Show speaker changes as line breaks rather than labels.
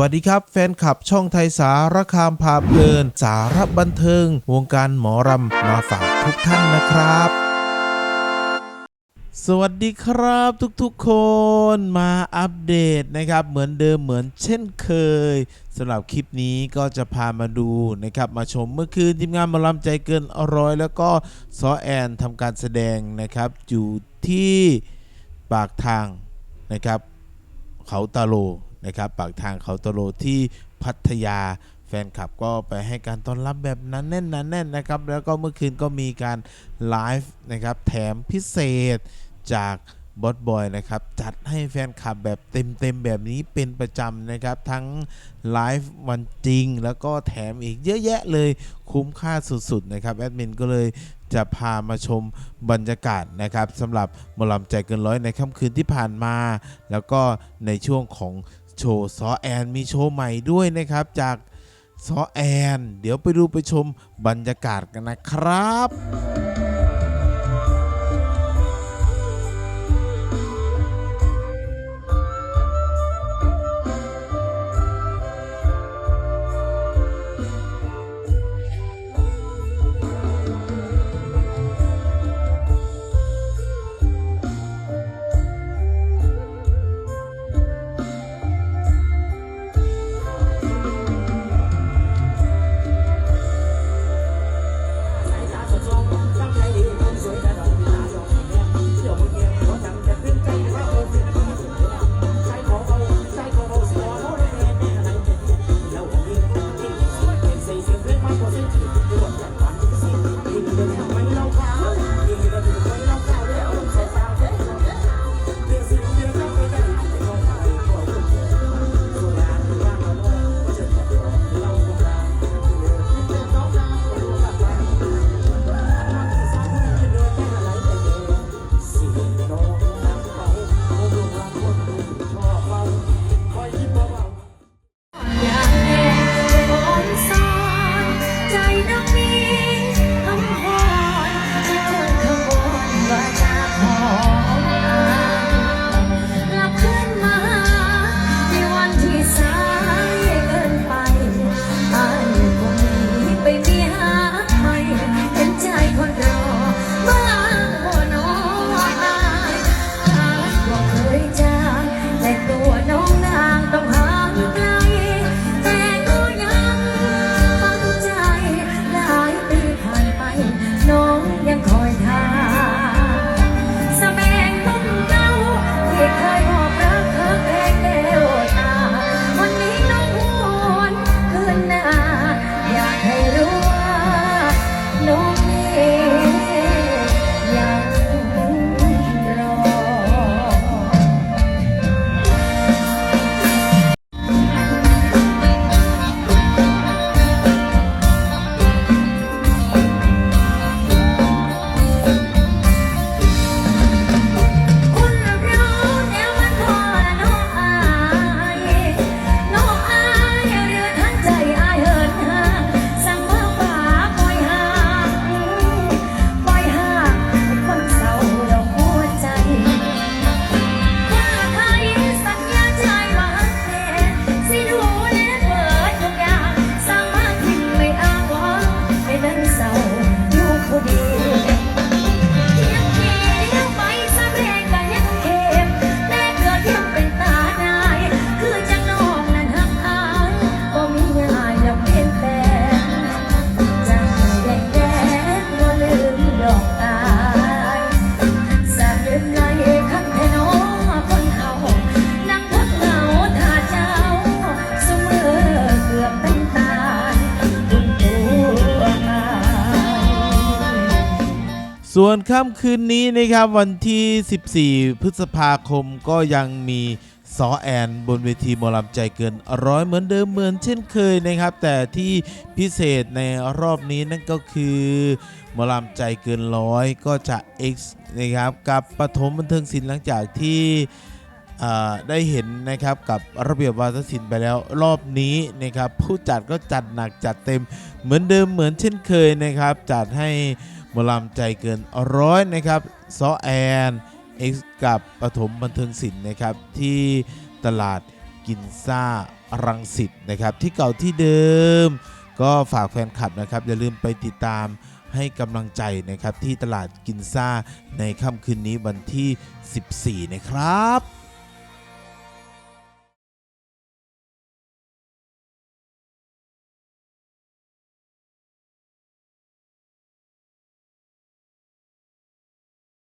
วัสดีครับ แฟนคลับช่องไทยสารคามพาเพลิน สารบันเทิง วงการหมอรำมาฝากทุกท่านนะครับสวัสดีครับทุกๆคนมาอัปเดตนะครับ เหมือนเดิมเหมือนเช่นเคยสำหรับคลิปนี้ก็จะพามาดูนะครับมาชมเมื่อคืนทีมงานหมาลำใจเกินร้อยแล้วก็ซอแอนทำการแสดงนะครับ อยู่ที่ปากทางนะครับ เขาตาโล นะครับปากทางเขาตาโลที่พัทยาแฟนคลับก็ไปให้การต้อนรับแบบนั้นแน่นนั้นแน่นนะครับ แล้วก็เมื่อคืนก็มีการไลฟ์นะครับแถมพิเศษจากบอสบอยนะครับ จัดให้แฟนคลับแบบเต็มๆ แบบนี้เป็นประจำนะครับ ทั้งไลฟ์วันจริง แล้วก็แถมอีกเยอะแยะเลยคุ้มค่าสุดๆ นะครับ แอดมินก็เลยจะพามาชมบรรยากาศนะครับสำหรับมอลำใจเกินร้อยในค่ำคืนที่ผ่านมา แล้วก็ในช่วงของ โชว์ซอแอนมีโชว์ใหม่ด้วยนะครับ จากซอแอน เดี๋ยวไปดูไปชมบรรยากาศกันนะครับ
ยังคอยท่าแสด
งต้นเก่าที่เคยบอกรักเธอแพงแก้วตา วันนี้น้องหวนคืนหน้าอยากให้รู้ ส่วนค่ำ
คืนนี้นะครับวันที่ 14 พฤษภาคมก็ยังมีซอแอนบนเวทีหมอลำใจเกินร้อยเหมือนเดิมเหมือนเช่นเคยนะครับ แต่ที่พิเศษในรอบนี้นั่นก็คือหมอลำใจเกินร้อยก็จะ X นะครับกับปฐมบันเทิงศิลป์หลังจากที่ได้เห็นนะครับกับระเบียบวาทศิลป์ไปแล้วรอบนี้นะครับผู้จัดก็จัดหนักจัดเต็มเหมือนเดิมเหมือนเช่นเคยนะครับ จัดให้ มอลำใจเกินร้อยนะครับซอแอน X กับปฐมบันเทิงศิลป์นะครับที่ตลาดกินซ่ารังสิตนะครับที่เก่าที่เดิม ก็ฝากแฟนคลับนะครับอย่าลืมไปติดตามให้กำลังใจนะครับที่ตลาดกินซ่าในค่ำคืนนี้วันที่ 14 นะครับ